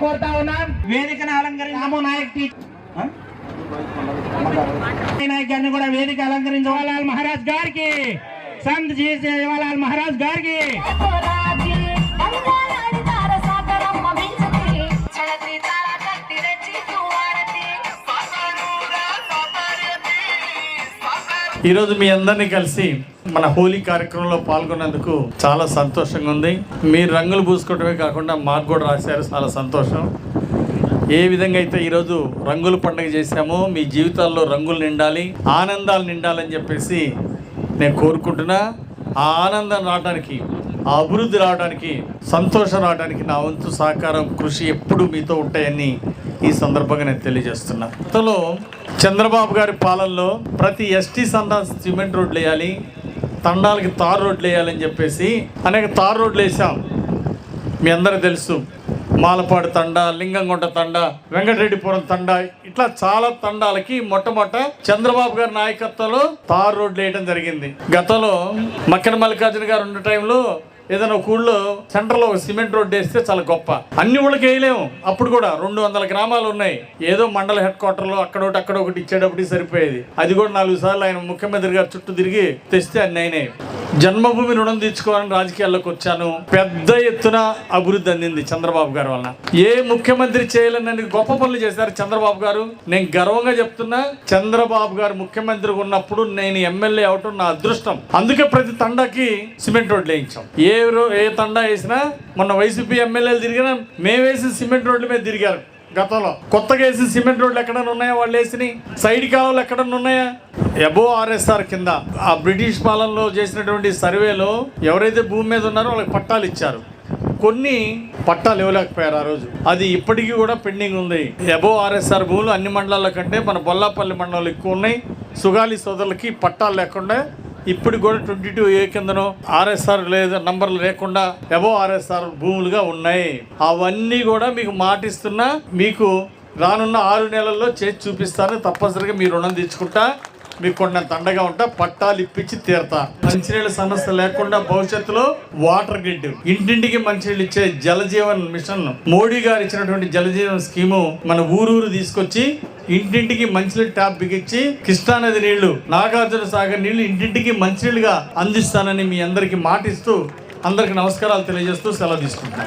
కోరుతా ఉన్నాం. వేదికను అలంకరించి రాము నాయక్? నాయక్ గారిని కూడా వేదిక అలంకరించి. జవహర్లాల్ మహారాజ్ గారికి. సంత్ జీ జవహర్లాల్ మహారాజ్ గారికి. ఈరోజు మీ అందరినీ కలిసి మన హోలీ కార్యక్రమంలో పాల్గొన్నందుకు చాలా సంతోషంగా ఉంది. మీరు రంగులు పూసుకోవటమే కాకుండా మాకు కూడా రాశారు. చాలా సంతోషం. ఏ విధంగా అయితే ఈరోజు రంగుల పండుగ చేశామో మీ జీవితాల్లో రంగులు నిండాలి ఆనందాలు నిండాలని చెప్పేసి నేను కోరుకుంటున్నా. ఆ ఆనందం రావడానికి ఆ అభివృద్ధి రావడానికి సంతోషం రావడానికి నా వంతు సహకారం కృషి ఎప్పుడు మీతో ఉంటాయని ఈ సందర్భంగా నేను తెలియజేస్తున్నా. గతంలో చంద్రబాబు గారి పాలనలో ప్రతి ఎస్టీ సందా సిమెంట్ రోడ్లు వేయాలి తండాలకి తారు రోడ్లు వేయాలని చెప్పేసి అనేక తార్ రోడ్లు వేసాం మీ అందరూ తెలుసు మాలపాడు తండ లింగంగుంట తండ వెంకటరెడ్డిపురం తండ ఇట్లా చాలా తండాలకి మొట్టమొదట చంద్రబాబు గారి నాయకత్వంలో తారు రోడ్లు వేయడం జరిగింది. గతంలో మక్కన మల్లికార్జున గారు ఉన్న టైంలో ఏదైనా ఒక ఊళ్ళో సెంటర్లో ఒక సిమెంట్ రోడ్డు వేస్తే చాలా గొప్ప. అన్ని ఊళ్ళకి వేయలేము. అప్పుడు కూడా రెండు వందల గ్రామాలు ఉన్నాయి. ఏదో మండల హెడ్ క్వార్టర్లో అక్కడ ఒకటి అక్కడ ఒకటి ఇచ్చేటప్పుడు సరిపోయేది. అది కూడా నాలుగు సార్లు ఆయన ముఖ్యమంత్రి గారు చుట్టూ తిరిగి తెస్తే అన్ని అయినాయి. జన్మభూమి రుణం తీర్చుకోవాలని రాజకీయాల్లోకి వచ్చాను. పెద్ద ఎత్తున అభివృద్ధి అందింది చంద్రబాబు గారి వలన. ఏ ముఖ్యమంత్రి చేయలేనని గొప్ప పనులు చేశారు చంద్రబాబు గారు? నేను గర్వంగా చెప్తున్నా చంద్రబాబు గారు ముఖ్యమంత్రి ఉన్నప్పుడు నేను ఎమ్మెల్యే అవటం నా అదృష్టం. అందుకే ప్రతి తండాకి సిమెంట్ రోడ్లు వేయించాం. ఏ ఏ తండా వేసినా మొన్న వైసీపీ ఎమ్మెల్యేలు తిరిగినా మేము వేసిన సిమెంట్ రోడ్ల మీద తిరిగారు గతంలో. కొత్తగా వేసిన సిమెంట్ రోడ్లు ఎక్కడన్నా ఉన్నాయా? వాళ్ళు వేసినాయి సైడ్ కాలువలు ఎక్కడన్నా ఉన్నాయా? ఎబో ఆర్ఎస్ఆర్ కింద ఆ బ్రిటిష్ పాలనలో చేసినటువంటి సర్వేలో ఎవరైతే భూమి మీద ఉన్నారో వాళ్ళకి పట్టాలు ఇచ్చారు. కొన్ని పట్టాలు ఇవ్వలేకపోయారు ఆ రోజు. అది ఇప్పటికీ కూడా పెండింగ్ ఉంది. ఎబో ఆర్ఎస్ఆర్ భూములు అన్ని మండలాల కంటే మన బొల్లాపల్లి మండలాలు ఎక్కువ ఉన్నాయి. సుగాలి సోదరులకి పట్టాలు లేకుండా ఇప్పుడు కూడా ట్వంటీ టూ ఏ కిందనో ఆర్ఎస్ఆర్ లేదా నంబర్లు లేకుండా ఎబో ఆర్ఎస్ఆర్ భూములుగా ఉన్నాయి. అవన్నీ కూడా మీకు మాటిస్తున్నా మీకు రానున్న ఆరు నెలల్లో చేసి చూపిస్తాను. తప్పనిసరిగా మీ రుణం తెచ్చుకుంటా మీకు కొండంత అండగా ఉంటా పట్టాలు ఇప్పించి తీరతా. మంచినీళ్ళ సమస్య లేకుండా భవిష్యత్తులో వాటర్ గ్రిడ్. ఇంటింటికి మంచినీళ్ళు ఇచ్చే జలజీవన్ మిషన్ మోడీ గారు ఇచ్చినటువంటి జలజీవన్ స్కీము మన ఊరూరు తీసుకొచ్చి ఇంటింటికి మంచినీళ్ళు ట్యాప్ బిగించి కృష్ణానది నీళ్ళు నాగార్జున సాగర్ నీళ్ళు ఇంటింటికి మంచినీళ్ళుగా అందిస్తానని మీ అందరికీ మాటిస్తూ అందరికి నమస్కారాలు తెలియజేస్తూ సెలవు తీసుకుంటున్నాను